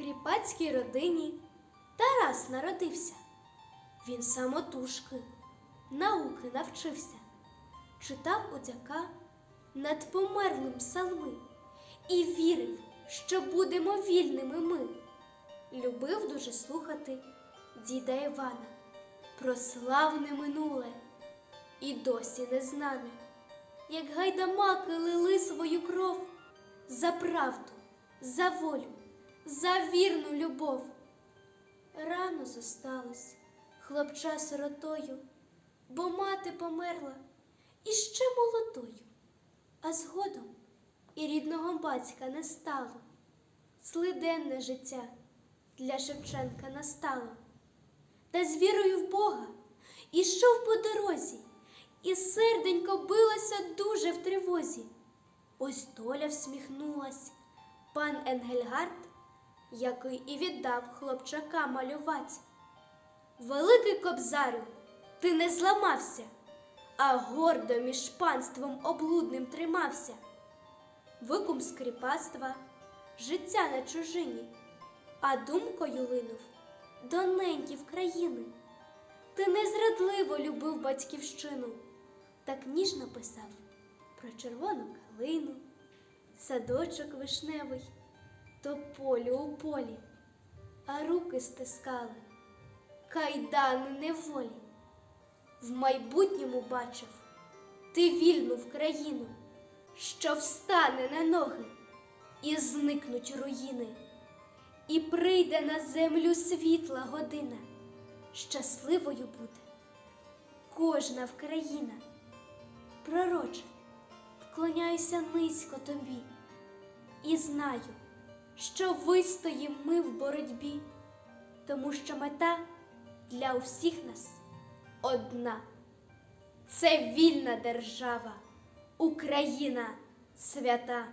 кріпацькій родині Тарас народився. Він самотужки, науки навчився, читав одяка над померлим псалми і вірив, що будемо вільними ми. Любив дуже слухати діда Івана про славне минуле і досі не знане, як гайдамаки лили свою кров за правду, за волю, за вірну любов. Рано зосталось хлопча сиротою, бо мати померла іще молодою, а згодом і рідного батька не стало. Злиденне життя для Шевченка настало. Та з вірою в Бога ішов по дорозі, і серденько билося дуже в тривозі. Ось доля всміхнулась, пан Енгельгард, який і віддав хлопчака малювать. Великий кобзарю, ти не зламався, а гордо між панством облудним тримався. Викум з кріпацтва, життя на чужині, а думкою линув до неньків країни. Ти незрадливо любив батьківщину, так ніжно писав про червону калину, садочок вишневий, то полю у полі, а руки стискали, кайдани неволі. В майбутньому бачив ти вільну в країну, що встане на ноги, і зникнуть руїни, і прийде на землю світла година, щасливою буде кожна вкраїна. Пророче, вклоняюся низько тобі і знаю, що вистоїм ми в боротьбі, тому що мета для усіх нас одна. Це вільна держава, Україна свята.